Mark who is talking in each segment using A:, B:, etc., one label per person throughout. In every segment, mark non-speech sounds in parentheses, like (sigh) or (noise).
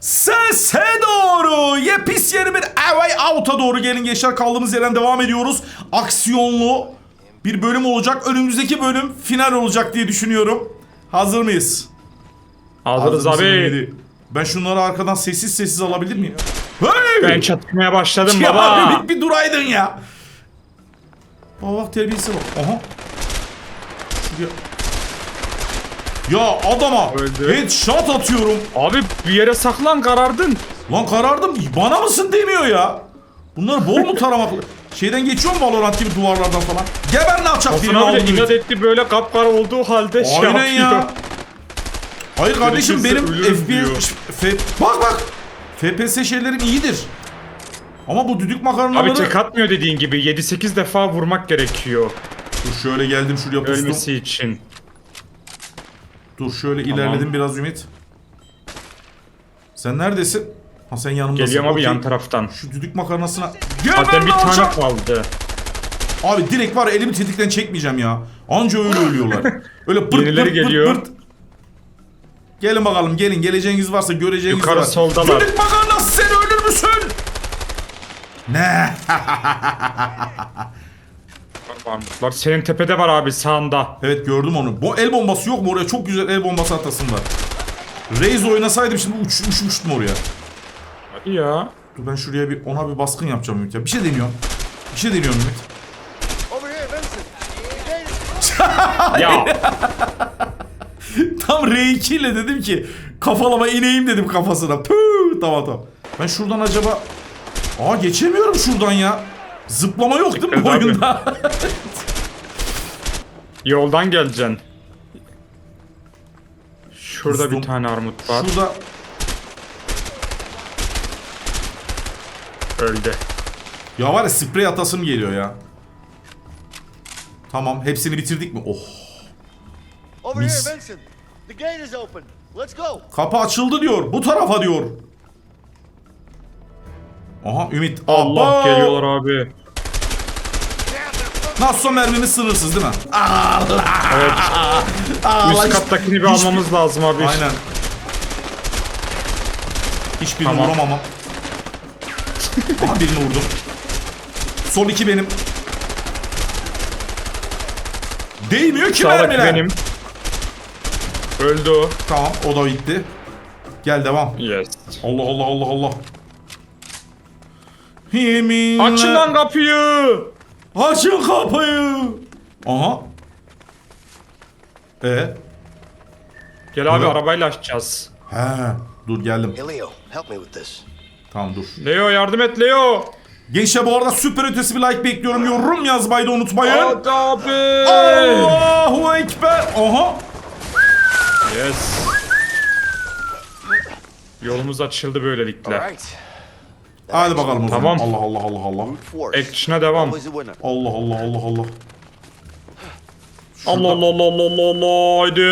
A: Sese doğru. Yepis yeni bir Away Out'a doğru gelin gençler. Kaldığımız yerden devam ediyoruz. Aksiyonlu bir bölüm olacak. Önümüzdeki bölüm final olacak diye düşünüyorum. Hazır mıyız?
B: Hazırız
A: Hazır mısın
B: abi.
A: Ümidi? Ben şunları arkadan sessiz sessiz alabilir miyim? Hey!
B: Ben çatmaya başladım
A: Ya
B: baba. (laughs)
A: Ümit bir duraydın ya. Baba bak terbiyesi bak. Aha. Şuraya. Ya adama
B: Öldü.
A: headshot atıyorum.
B: Abi bir yere saklan karardın.
A: Lan karardım. Bana mısın demiyor ya. Bunlar bol mu taramaklı? Şeyden geçiyor mu Valorant gibi duvarlardan falan? Geber ne yapacak
B: Hasan
A: birini
B: abi de
A: aldım.
B: inat etti böyle kapkara olduğu halde şey
A: Aynen
B: yapıyor.
A: ya. Hayır kardeşim benim
B: ölürüm diyor.
A: FPS... F- bak bak. FPS şeylerim iyidir. Ama bu düdük makarnaları...
B: Abi tek atmıyor dediğin gibi 7-8 defa vurmak gerekiyor
A: Dur şöyle geldim şuraya pustum.
B: ölmesi için.
A: Dur şöyle ilerledim biraz Ümit. Sen neredesin? Ha sen yanımdasın.
B: Geliyorum abi
A: Okey.
B: yan taraftan.
A: Şu düdük makarnasına...
B: Zaten
A: Geber
B: bir
A: lan
B: tane
A: alçak!
B: kaldı.
A: Abi direkt var ya, elimi tetikten çekmeyeceğim ya. Anca öyle ölüyorlar. Öyle pırt
B: Yenileri
A: pırt pırt
B: geliyor.
A: pırt. Gelin bakalım gelin. Geleceğiniz varsa göreceğiniz
B: Yukarı
A: var.
B: soldalar.
A: Düdük makarnası sen ölür müsün? Ne? (laughs)
B: Var senin tepede var abi sağında.
A: evet gördüm onu. Bu el bombası yok mu oraya? Çok güzel el bombası atasım var. Raze oynasaydım şimdi uç, uçmuştum oraya.
B: Hadi ya.
A: Dur ben şuraya bir ona bir baskın yapacağım Ümit ya. Bir şey deniyorum. Bir şey deniyorum Ümit.
B: Ya. (laughs)
A: Tam R2 ile dedim ki kafalama ineyim dedim kafasına. Püh, tamam tamam. Ben şuradan acaba... Aa geçemiyorum şuradan ya. Zıplama yok değil mi bu
B: Evet abi.
A: oyunda? (laughs)
B: Yoldan geleceksin. Şurada
A: Kustum.
B: bir tane armut var.
A: Şurada...
B: Öldü.
A: Ya var ya sprey atasım geliyor ya. Tamam hepsini bitirdik mi? Oh.
C: Over
A: Miss.
C: here, Vincent. The gate is open. Let's go.
A: Kapı açıldı diyor. Bu tarafa diyor. Aha Ümit.
B: Allah
A: Aba!
B: geliyorlar abi.
A: Nasıl mermimiz sınırsız değil mi? Allah!
B: Evet.
A: Allah
B: Üst
A: hiç-
B: kattakini bir
A: hiçbir-
B: almamız lazım abi.
A: Aynen. Hiçbirini
B: Tamam.
A: vuramam. Aha birini vurdum. Sol iki benim. Değmiyor ki
B: Sağdaki
A: mermiler.
B: benim. Öldü o.
A: Tamam o da bitti. Gel devam.
B: Yes.
A: Allah Allah Allah Allah. Yeminle.
B: Açın lan kapıyı.
A: Açın kapıyı. Aha. E.
B: Gel abi
A: Evet.
B: arabayla açacağız.
A: He. Dur geldim.
C: Hey, Leo, help me with this.
A: Tamam dur.
B: Leo yardım et Leo.
A: Gençler bu arada süper ötesi bir like bekliyorum. Yorum yazmayı da unutmayın.
B: Hadi abi.
A: Allahu Ekber. Aha.
B: Yes. Yolumuz açıldı böylelikle.
C: All right.
A: Hadi bakalım o zaman.
B: Tamam.
A: Allah Allah Allah Allah.
B: Action'a devam.
A: Allah Allah Allah Allah.
B: Allah Allah Allah Allah Allah Allah. Haydi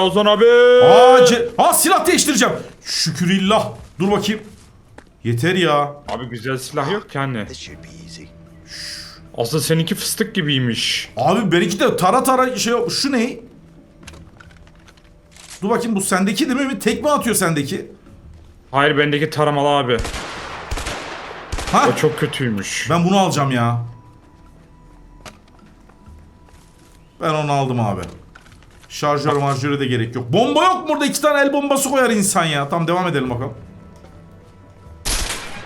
B: Ozan abi.
A: Aa, ce- Aa silah değiştireceğim. Şükürillah. Dur bakayım. Yeter ya.
B: Abi güzel silah yok ki anne. Aslında seninki fıstık gibiymiş.
A: Abi benimki de tara tara şey şu ne? Dur bakayım bu sendeki değil mi? Tekme atıyor sendeki.
B: Hayır bendeki taramalı abi.
A: Ha?
B: O çok kötüymüş.
A: Ben bunu alacağım ya. Ben onu aldım abi. Şarjör marjöre de gerek yok. Bomba yok mu burada? iki tane el bombası koyar insan ya. Tamam devam edelim bakalım.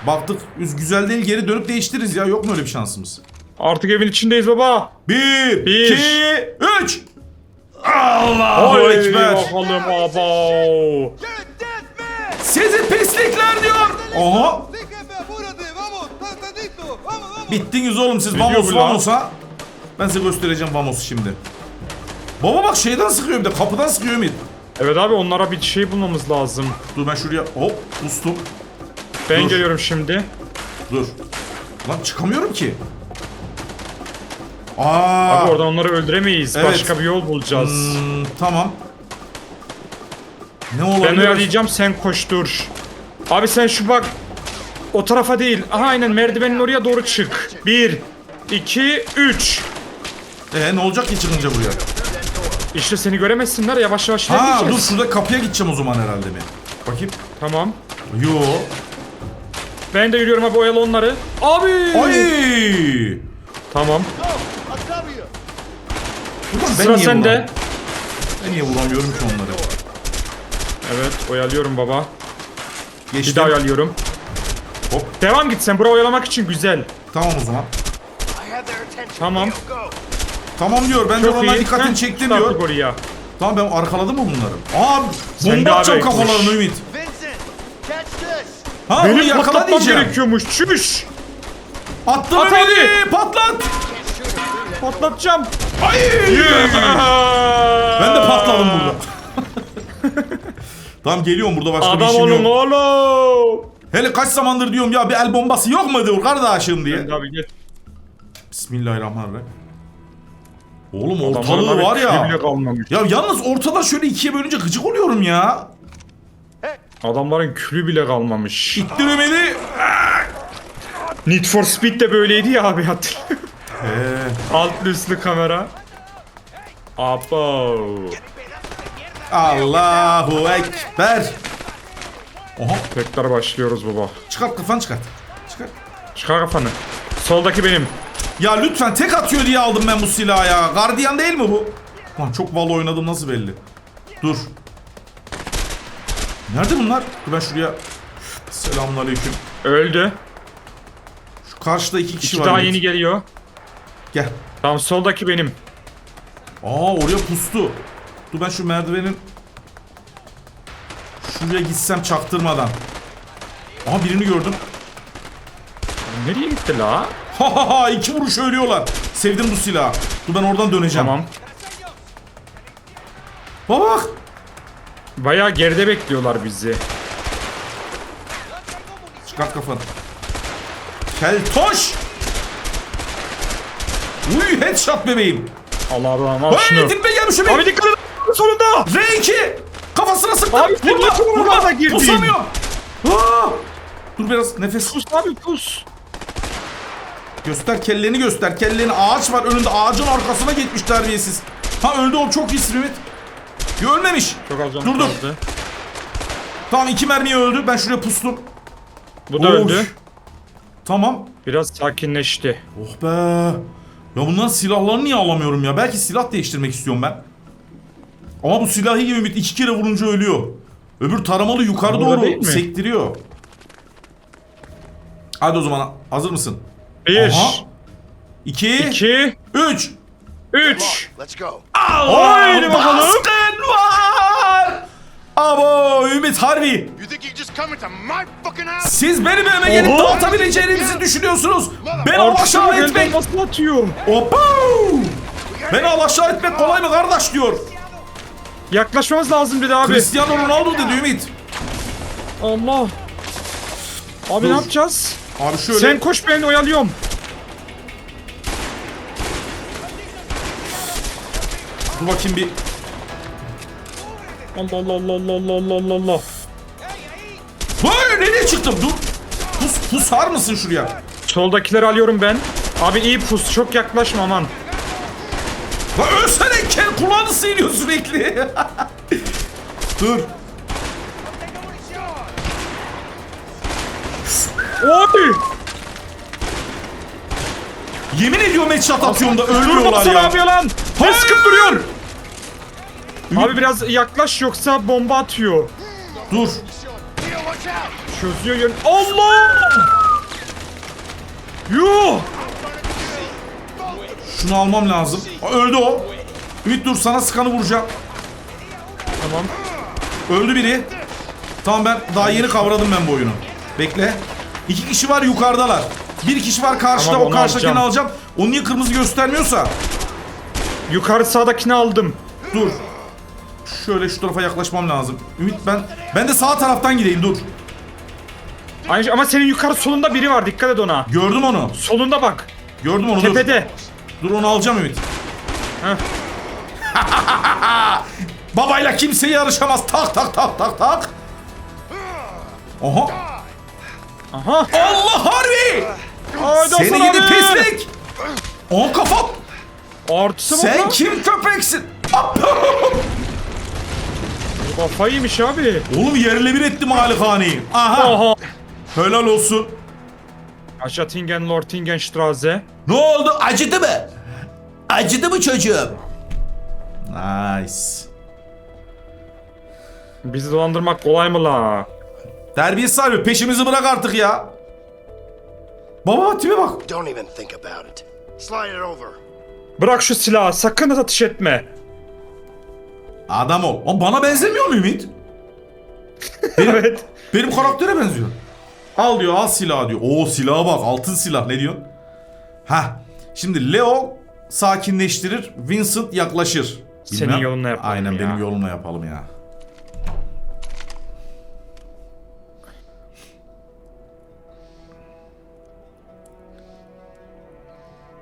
A: Baktık üz- güzel değil geri dönüp değiştiririz ya. Yok mu öyle bir şansımız?
B: Artık evin içindeyiz baba.
A: Bir,
B: Bir.
A: iki, üç. Allahu
B: Haydi
A: Ekber.
B: bakalım abo.
C: You're a dead man!
A: Sizi pislikler diyor. Aha. Bittiniz oğlum siz.
B: Ne
A: Vamos
B: bu lan?
A: vamos ha. Ben size göstereceğim Vamos'u şimdi. Baba bak şeyden sıkıyor bir de kapıdan sıkıyor Ümit.
B: Evet abi onlara bir şey bulmamız lazım.
A: Dur ben şuraya hop ustum.
B: Ben
A: Dur.
B: geliyorum şimdi.
A: Dur. Lan çıkamıyorum ki. Aa.
B: Abi oradan onları öldüremeyiz.
A: Evet.
B: Başka bir yol bulacağız.
A: Hmm, tamam. Ne
B: Ben
A: olabilir?
B: oyalayacağım sen koştur. Abi sen şu bak. O tarafa değil. Aha aynen merdivenin oraya doğru çık. Bir, iki, üç.
A: Ee, ne olacak ki çıkınca buraya?
B: İşte seni göremezsinler yavaş yavaş
A: Ha dur
B: ilerleyeceğiz.
A: şurada kapıya gideceğim o zaman herhalde mi? Bakayım.
B: Tamam.
A: Yo.
B: Ben de yürüyorum abi oyalı onları. Abi.
A: Ay.
B: Tamam.
A: Ulan ben
B: Sıra
A: niye
B: sende.
A: vuramıyorum? Ben niye vuramıyorum ki onları?
B: Evet oyalıyorum baba. Bir
A: Geçtim.
B: daha oyalıyorum.
A: Hop.
B: Devam git sen. Bura oyalamak için güzel.
A: Tamam o zaman.
B: Tamam.
A: Tamam diyor. Ben de
B: Çok
A: onların
B: iyi.
A: dikkatini
B: çıkarttık
A: diyor.
B: oraya.
A: Tamam ben arkaladım mı bunları? Aa
B: Sen de
A: bomba atacağım kafalarına Ümit. Ha onu
B: Benim
A: yakala
B: patlatmam
A: diyeceğim.
B: gerekiyormuş. Çüş.
A: Attım
B: At
A: Ümit'i. Patlat.
C: Through that.
B: Patlatacağım.
A: Ay. Ben de patladım burada. (laughs) tamam geliyorum burada başka bir
B: Adam
A: işim
B: olun
A: yok.
B: oğlum.
A: Hele kaç zamandır diyorum ya bir el bombası yok mu diyor kardeşim diye.
B: Abi git.
A: Bismillahirrahmanirrahim. Oğlum
B: Adamların
A: ortalığı
B: abi
A: var ya.
B: bile kalmamış.
A: Ya yalnız ortada şöyle ikiye bölünce gıcık oluyorum ya.
B: Adamların külü bile kalmamış.
A: İttir beni.
B: Need for Speed de böyleydi ya abi hatırlıyorum.
A: Ee,
B: Altlı üstlü kamera. Abo.
A: Allahu Ekber. Oha
B: Tekrar başlıyoruz baba.
A: çıkart kafanı çıkart. Çıkart.
B: Çıkar kafanı. Soldaki benim.
A: Ya lütfen tek atıyor diye aldım ben bu silahı ya. Gardiyan değil mi bu? Lan çok valo oynadım nasıl belli. Dur. Nerede bunlar? Dur ben şuraya. Selamünaleyküm.
B: Öldü.
A: Şu karşıda iki kişi
B: İki
A: var.
B: daha yeni geliyor.
A: Gel.
B: Tamam soldaki benim.
A: Aa oraya pustu. Dur ben şu merdivenin şuraya gitsem çaktırmadan. Aha birini gördüm.
B: Nereye gitti la?
A: Ha ha ha iki vuruş ölüyorlar. Sevdim bu silahı. Dur ben oradan döneceğim.
B: Tamam.
A: Bak bak.
B: Bayağı geride bekliyorlar bizi.
A: Çıkart kafanı. Keltoş. Uy headshot bebeğim.
B: Allah Allah'ım al şunu.
A: Hey dibime gelmiş
B: Abi dikkat et. Sonunda.
A: R2. Kafasına sıktım.
B: Abi, oralarda girdin?
A: Pusamıyorum. Aa! Dur biraz nefes.
B: Pus abi pus.
A: Göster kelleni göster. Kelleni ağaç var önünde. Ağacın arkasına gitmiş terbiyesiz. Ha öldü o çok Ümit. Yo, Ölmemiş.
B: Çok az canı
A: Dur dur.
B: kaldı.
A: Tamam iki mermiye öldü. Ben şuraya pustum.
B: Bu da
A: Oy.
B: öldü.
A: Tamam.
B: Biraz sakinleşti.
A: Oh be. Ya bunların silahlarını niye alamıyorum ya? Belki silah değiştirmek istiyorum ben. Ama bu silahı iyi Ümit. iki kere vurunca ölüyor. Öbür taramalı yukarı
B: Burada değil
A: doğru
B: mi?
A: sektiriyor. Hadi o zaman hazır mısın?
B: Bir,
A: Aha. İki,
B: iki,
A: üç.
B: üç.
C: Let's go.
B: Haydi bakalım.
A: Baskın var. Abo Ümit Harbi.
C: You think you just come into my fucking house?
A: Siz benim evime gelip dağıtabileceğinizi düşünüyorsunuz. Beni
B: Artık
A: alaşağı
B: el
A: etmek.
B: bombasını atıyor.
A: Hoppa. Beni alaşağı etmek kolay mı kardeş diyor.
B: Yaklaşmamız lazım dedi abi.
A: Cristiano Ronaldo dedi Ümit.
B: Allah. Abi
A: Dur.
B: ne yapacağız?
A: Abi şöyle.
B: Sen koş ben oyalıyorum.
A: Dur bakayım bir.
B: Allah Allah Allah Allah Allah Allah Allah Allah.
A: Vay nereye çıktım dur. Pus, pusar mısın şuraya?
B: Soldakileri alıyorum ben. Abi iyi pus çok yaklaşma aman.
A: Lan ölsene kel kulağını sıyırıyor sürekli. (laughs) dur.
B: Abi.
A: Yemin ediyorum headshot atıyorum da ölmüyorlar ya.
B: yapıyor lan. Sıkıp duruyorsun? Abi biraz yaklaş yoksa bomba atıyor.
A: Dur.
B: Çözüyor yön. Allah! Yuh!
A: Şunu almam lazım. Öldü o. Ümit dur sana sıkanı vuracağım.
B: Tamam.
A: Öldü biri. Tamam ben daha yeni kavradım ben bu oyunu. Bekle. İki kişi var yukarıdalar. Bir kişi var karşıda
B: Tamam,
A: o
B: onu
A: karşıdakini
B: alacağım.
A: alacağım. O niye kırmızı göstermiyorsa.
B: Yukarı sağdakini aldım.
A: Dur. Şöyle şu tarafa yaklaşmam lazım. Ümit ben ben de sağ taraftan gideyim dur.
B: Aynı ama senin yukarı solunda biri var dikkat et ona.
A: Gördüm onu.
B: Solunda bak.
A: Gördüm onu dur.
B: Tepede.
A: Dur onu alacağım Ümit.
B: Heh. (laughs)
A: Babayla kimse yarışamaz. Tak tak tak tak tak. Oha.
B: Aha.
A: Allah harbi.
B: Haydi
A: Seni
B: Hasan
A: gidi
B: abi.
A: pislik. On kafa.
B: Artısı mı
A: Sen
B: bu?
A: kim köpeksin?
B: Kafayı yemiş abi.
A: Oğlum yerle bir ettim halikaneyi. Aha.
B: Aha.
A: Helal olsun.
B: Aşatingen Lortingenstraße.
A: Ne oldu? Acıdı mı? Acıdı mı çocuğum? Nice.
B: Bizi dolandırmak kolay mı la?
A: Terbiyesiz abi peşimizi bırak artık ya. Baba tipe bak.
C: Don't even think about it. Slide it over.
B: Bırak şu silahı sakın atış etme.
A: Adam ol. O bana benzemiyor mu Ümit? (laughs)
B: evet.
A: Benim karaktere benziyor. Al diyor al silah diyor. Oo silaha bak altın silah ne diyorsun? Ha. Şimdi Leo sakinleştirir. Vincent yaklaşır.
B: Senin yolunla yapalım
A: Aynen
B: ya.
A: benim yolumla yapalım ya.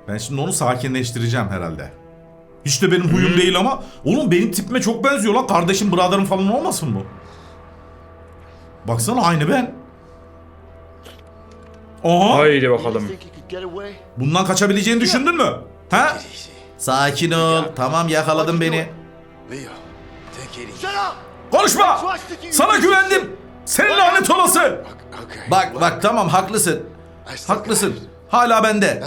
A: Ben şimdi onu sakinleştireceğim herhalde. Hiç de benim huyum değil ama oğlum benim tipime çok benziyor lan. Kardeşim, brother'ım falan olmasın bu? Baksana aynı ben. Oha.
B: Haydi bakalım.
A: Bundan kaçabileceğini düşündün mü? Ha? Sakin ol. Tamam yakaladın beni. Konuşma. Sana güvendim. Senin lanet olası. Bak bak tamam haklısın. Haklısın. Hala bende.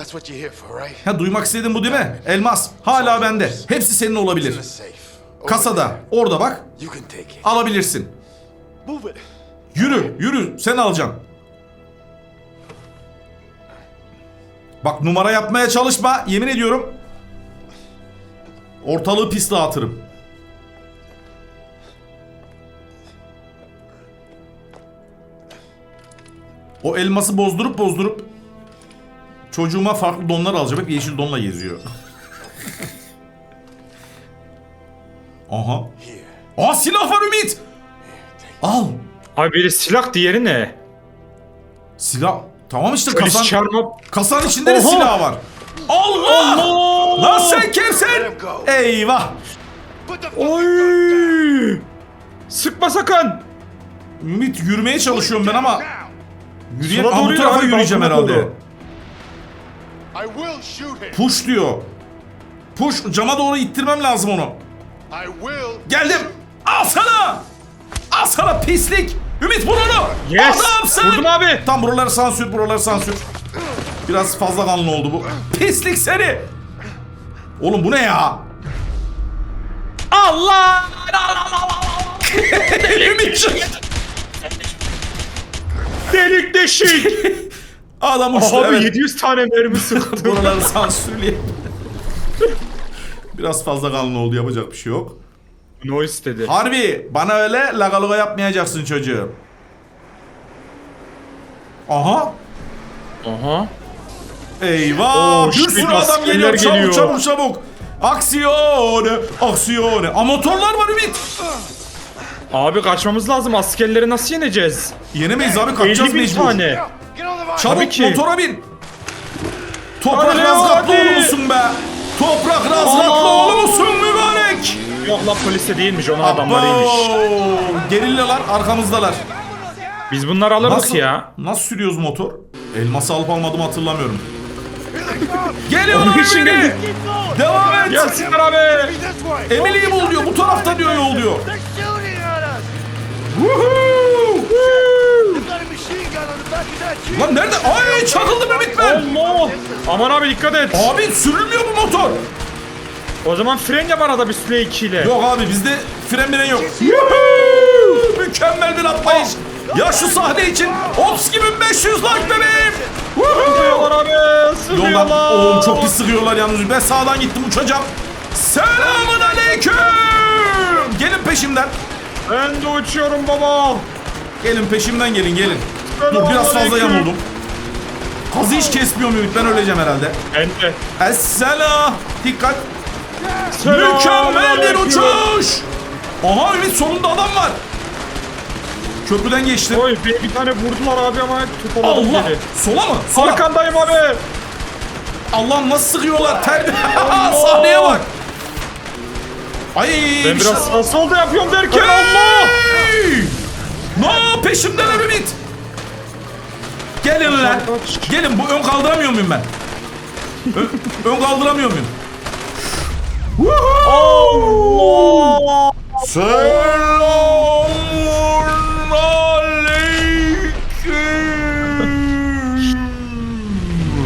A: Ha duymak istedin bu değil mi? Elmas. Hala bende. Hepsi senin olabilir. Kasada. Orada bak. Alabilirsin. Yürü, yürü. Sen alacaksın. Bak numara yapmaya çalışma. Yemin ediyorum. Ortalığı pis dağıtırım. O elması bozdurup bozdurup çocuğuma farklı donlar alacağım. Hep yeşil donla geziyor. Aha. Aa silah var Ümit. Al.
B: Abi biri silah diğeri ne?
A: Silah. Tamam işte
B: Polis
A: kasan,
B: çarmıh.
A: kasanın içinde de
B: Oha!
A: silah var. Allah! Lan sen kimsin? Eyvah.
B: Oy! Sıkma sakın.
A: Ümit yürümeye çalışıyorum ben ama yürüye
B: Sola
A: Aa, bu tarafa
B: abi,
A: yürüyeceğim
B: balkona
A: herhalde.
B: doğru.
A: Push diyor. Push cama doğru ittirmem lazım onu.
C: I will.
A: Geldim. Al sana. Al sana pislik. Ümit vur onu.
B: Yes.
A: Adamsın.
B: Vurdum abi.
A: Tam buraları sansür, buraları sansür. Biraz fazla kanlı oldu bu. Pislik seni. Oğlum bu ne ya?
B: Allah!
A: Ümit.
B: Delik deşik. (laughs)
A: Adam uçtu
B: Abi
A: evet.
B: 700 tane mermi (laughs) sıktım.
A: Buraları sansürleyeyim. Biraz fazla kanlı oldu yapacak bir şey yok.
B: no istedi.
A: Harbi bana öyle lagaluga yapmayacaksın çocuğum. Aha.
B: Aha.
A: Eyvah.
B: Oo,
A: bir sürü adam geliyor. Çabuk
B: geliyor.
A: çabuk çabuk. Aksiyone. Aksiyone. Aa motorlar var Ümit.
B: Abi kaçmamız lazım. Askerleri nasıl yeneceğiz?
A: Yenemeyiz abi kaçacağız
B: 50 bin
A: mecbur.
B: tane.
A: Çabuk
B: Tabii ki.
A: motora bin. Toprak
B: Hadi Leo,
A: Razgatlı
B: hadi.
A: oğlu musun be? Toprak Razgatlı
B: Allah.
A: oğlu musun mübarek?
B: Yok lan polise değilmiş. Onun adamlarıymış.
A: Abo. Gerillalar arkamızdalar.
B: Biz bunları alırdık
A: Nasıl,
B: ya.
A: nasıl sürüyoruz motor? Elması alıp almadım hatırlamıyorum. (laughs) Geliyorlar
B: Onun için
A: beni.
B: geldik.
A: Devam et.
B: Gelsinler abi.
A: Emily'yi bul diyor. Bu tarafta diyor yol diyor. Lan nerede? Ay çakıldı Mehmet ben.
B: Allah. Aman abi dikkat et.
A: Abi sürülmüyor bu motor.
B: O zaman fren yap arada bir süre 2 ile.
A: Yok abi bizde fren miren yok. Mükemmel bir atlayış. Ya şu sahne için Ops gibi 500 like bebeğim.
B: Sıkıyorlar abi.
A: Yoldan
B: Sıkıyorlar.
A: oğlum çok pis sıkıyorlar yalnız. Ben sağdan gittim uçacağım. Selamun aleyküm. Gelin peşimden.
B: Ben de uçuyorum baba.
A: Gelin peşimden gelin gelin. Dur biraz fazla yamuldum. Kazı hiç kesmiyor muyum? Ben öleceğim herhalde.
B: Ben de.
A: Esselam. Dikkat.
B: Selamun
A: Mükemmel bir uçuş. Aha Ümit solunda adam var. Köprüden geçtim.
B: Oy bir, bir tane vurdular abi ama tutamadım
A: Allah.
B: beni.
A: Sola mı? Sola.
B: Arkandayım abi.
A: Allah nasıl sıkıyorlar? Terbiye. (laughs) Sahneye bak. Ay.
B: Ben
A: bir şey-
B: biraz sağ solda yapıyorum derken Allah.
A: No peşimden Ümit. Gelin lan. Gelin bu ön kaldıramıyor muyum ben? Ön, (laughs) ön kaldıramıyor muyum?
B: Allah.
A: Selamun aleyküm.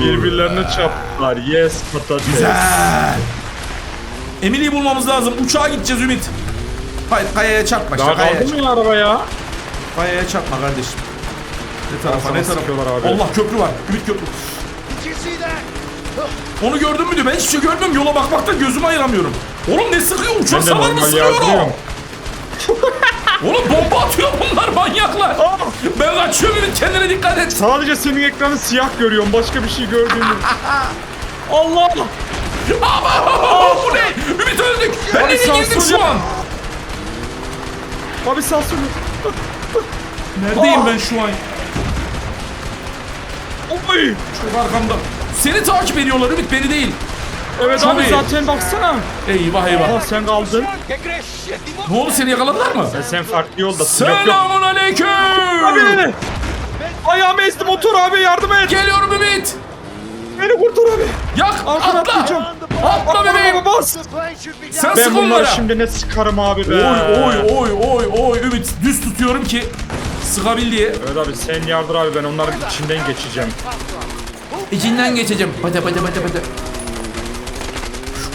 B: Birbirlerine çarptılar. Yes patates.
A: Güzel. Emily'yi bulmamız lazım. Uçağa gideceğiz Ümit. Hayır kayaya çarpma işte
B: Daha
A: kayaya
B: kaldı mı ya araba ya?
A: Kayaya çarpma kardeşim. Ne tarafa ne tarafa?
B: sıkıyorlar abi.
A: Allah köprü var. Ümit köprü. Onu gördün mü diyor. Ben hiçbir şey görmüyorum. Yola bakmaktan gözümü ayıramıyorum. Oğlum ne sıkıyor? Uçak
B: Ben de
A: savar mı
B: normal
A: sıkıyor
B: yardırıyorum. (laughs)
A: Oğlum bomba atıyor bunlar manyaklar. Ben kaçıyorum Ümit kendine dikkat et.
B: Sadece senin ekranı siyah görüyorum. Başka bir şey gördüğüm yok. (laughs) Allah!
A: Aa, bu ne? Ümit öldük. Ben
B: Abi
A: nereye girdim şu
B: ya.
A: an?
B: Abi sağ solu.
A: Neredeyim ben şu an?
B: Oy!
A: Çok arkamda. Seni takip ediyorlar Ümit beni değil.
B: Evet
A: Çok
B: abi
A: iyi.
B: zaten baksana.
A: Eyvah eyvah.
B: Ah sen kaldın.
A: Ne oldu seni yakaladılar mı?
B: E, sen farklı yoldasın. Yok yok.
A: Selamun aleyküm.
B: Abi! Ayağımı ezdi motor abi yardım et.
A: Geliyorum Ümit.
B: Beni kurtar abi.
A: Yak
B: Arkana
A: atla.
B: atlayacağım.
A: Atla bebeğim.
B: Bas.
A: Sen.
B: Ben
A: sık
B: bunları
A: onlara.
B: şimdi ne sıkarım abi be.
A: Oy oy oy oy oy Ümit düz tutuyorum ki sıkabil diye.
B: Evet abi sen yardır abi ben onların içinden geçeceğim.
A: İçinden geçeceğim. Pate pate pate pate.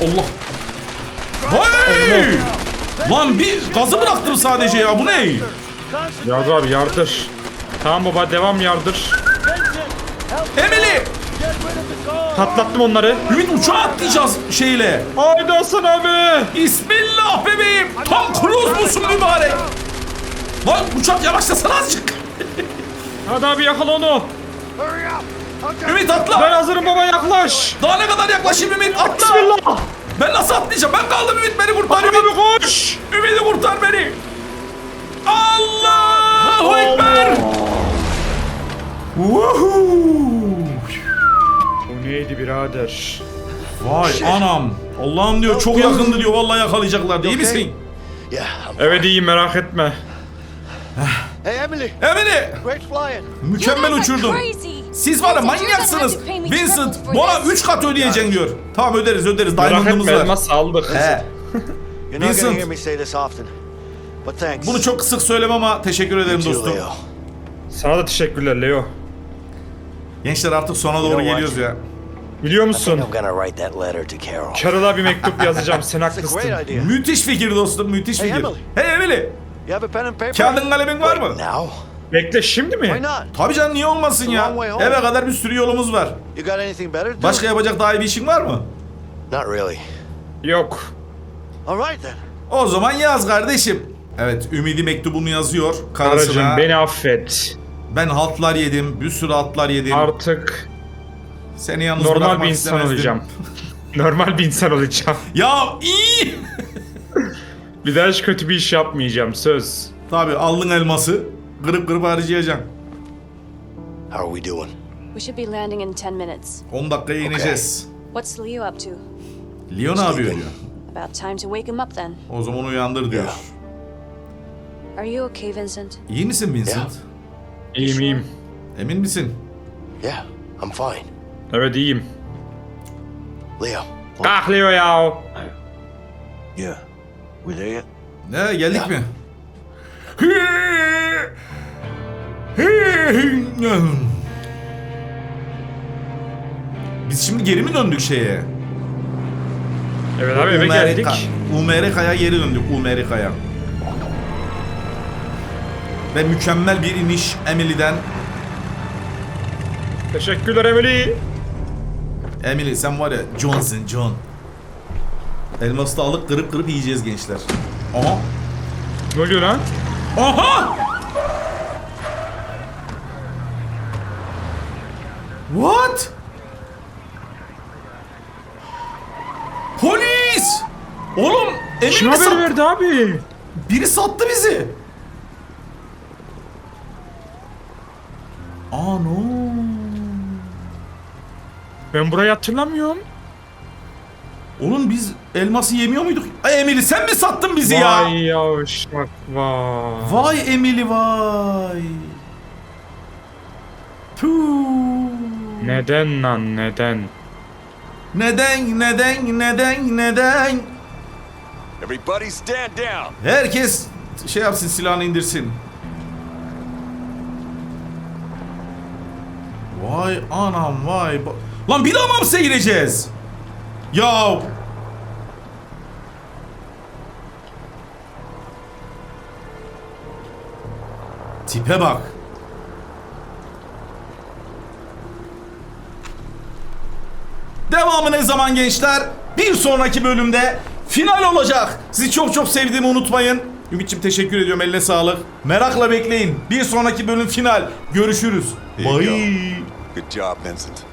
A: Allah. Hey! Lan bir gazı bıraktım sadece ya bu ne?
B: Yardır abi yardır. Tamam baba devam yardır.
A: Emily!
B: Patlattım onları.
A: Ümit uçağa atlayacağız şeyle.
B: Haydi Hasan abi.
A: Bismillah bebeğim. Tom Cruise musun mübarek? Lan uçak yavaşlasana azıcık. (laughs)
B: Hadi abi yakala onu.
A: Ümit
B: Ben
A: atla.
B: hazırım baba yaklaş.
A: Daha ne kadar yaklaşayım Ümit atla.
B: Bismillah.
A: Ben nasıl atlayacağım? Ben kaldım Ümit beni kurtar Ümit.
B: abi koş.
A: Ümit'i kurtar beni. Allahu Ekber. Woohoo.
B: Neydi birader?
A: Vay anam. Allah'ım diyor çok yakındı diyor. Vallahi yakalayacaklar. İyi misin?
B: Evet iyi merak etme.
C: Hey, Emily.
A: Emily.
C: Great flying.
A: Mükemmel uçurdun. Siz var ya manyaksınız. Vincent bana
D: this.
A: 3 kat ödeyeceksin diyor. Tamam öderiz öderiz.
B: Merak
A: Diamond'ımız var.
B: elmas aldık.
A: He. (laughs) Vincent. Bunu çok sık söylemem ama teşekkür ederim dostum.
C: Leo.
B: Sana da teşekkürler Leo.
A: Gençler artık sona doğru geliyoruz ya.
B: Biliyor musun?
E: I'm gonna write that letter to Carol.
B: Carol'a bir mektup yazacağım. Sen (laughs) haklısın.
A: Müthiş fikir dostum müthiş
C: Hey,
A: fikir.
C: Emily.
A: Hey Emily.
C: You have a pen and paper?
A: Kağıdın kalemin var mı?
E: Now?
B: Bekle şimdi
C: Why
B: mi?
C: not?
A: Tabii canım niye olmasın ya? Eve kadar bir sürü yolumuz var.
C: You got anything better to do?
A: Başka yapacak daha iyi bir işin var mı?
E: Not really.
B: Yok.
C: All right then.
A: O zaman yaz kardeşim. Evet Ümidi mektubunu yazıyor karısına.
B: Aracım beni affet.
A: Ben haltlar yedim, bir sürü haltlar yedim.
B: Artık
A: Seni yalnız
B: normal bir insan
A: istemezdim.
B: olacağım. (laughs) normal bir insan olacağım.
A: Ya iyi.
B: Bir daha hiç kötü bir iş yapmayacağım söz.
A: Tabii aldın elması. Kırıp kırıp harcayacaksın.
E: How are we doing?
D: We should be landing in 10 minutes.
A: 10 dakikaya ineceğiz.
D: What's Leo up to?
A: Leo ne yapıyor diyor.
D: About time to wake him up then.
A: O zaman uyandır diyor.
D: Are you okay, Vincent?
A: İyi misin Vincent?
B: İyiyim iyiyim.
A: Emin misin?
E: Yeah, I'm fine.
B: Evet iyiyim.
E: Leo.
B: Ah Leo ya.
E: Yeah. We there yet?
A: Ne geldik mi? Biz şimdi geri mi döndük şeye?
B: Evet abi eve geldik.
A: Umerika'ya geri döndük Umerika'ya. Ve mükemmel bir iniş Emily'den.
B: Teşekkürler Emily.
A: Emily sen var ya Johnson John. Elması da alıp kırıp kırıp yiyeceğiz gençler. Aha.
B: Ne oluyor lan?
A: Aha! What? Polis! Oğlum Emily
B: Kim haber verdi abi?
A: Biri sattı bizi. Aa no.
B: Ben burayı hatırlamıyorum.
A: Oğlum biz elması yemiyor muyduk? Ay Emily sen mi sattın bizi ya?
B: Vay yavşak vay.
A: Vay Emily vay. Tuuu.
B: Neden lan neden?
A: Neden, neden, neden, neden?
F: Everybody stand down.
A: Herkes şey yapsın silahını indirsin. Vay anam vay. Lan bir daha mı hapse gireceğiz? Ya. Tipe bak. Devamı ne zaman gençler? Bir sonraki bölümde final olacak. Sizi çok çok sevdiğimi unutmayın. Ümit'ciğim teşekkür ediyorum eline sağlık. Merakla bekleyin. Bir sonraki bölüm final. Görüşürüz. Bye.
F: Good job, Vincent.